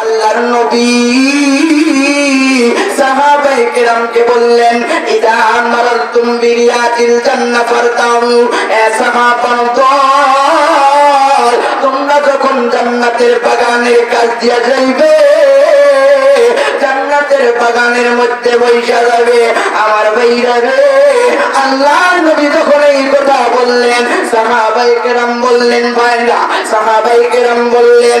আল্লাহর নবী। জান্নাতের বাগানের কাজ দিয়া যাইবে, জান্নাতের বাগানের মধ্যে বৈশা যাবে আমার ভাইরা রে। আল্লাহ নবী যখন এই কথা বললেন সাহাবাই কেরাম বললেন, ভাইরা সাহাবাই কেরাম বললেন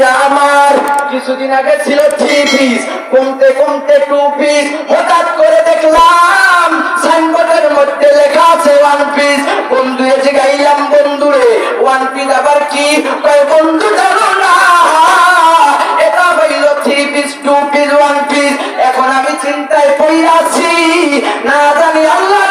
ভাইরা আমার, কিছুদিন আগে ছিল থ্রি পিস কমতে কমতে টু পিস হঠাৎ করে দেখলাম সাইনবোর্ডের মধ্যে লেখা আছে ওয়ান পিস বন্ধু এসে গাইলাম বন্ধুরে ওয়ান পিস আবার কি? কয়, বন্ধু জানো না, এটা হইল three piece two piece one piece এখন আমি চিন্তায় পড়ে আছি, না জানি আল্লাহর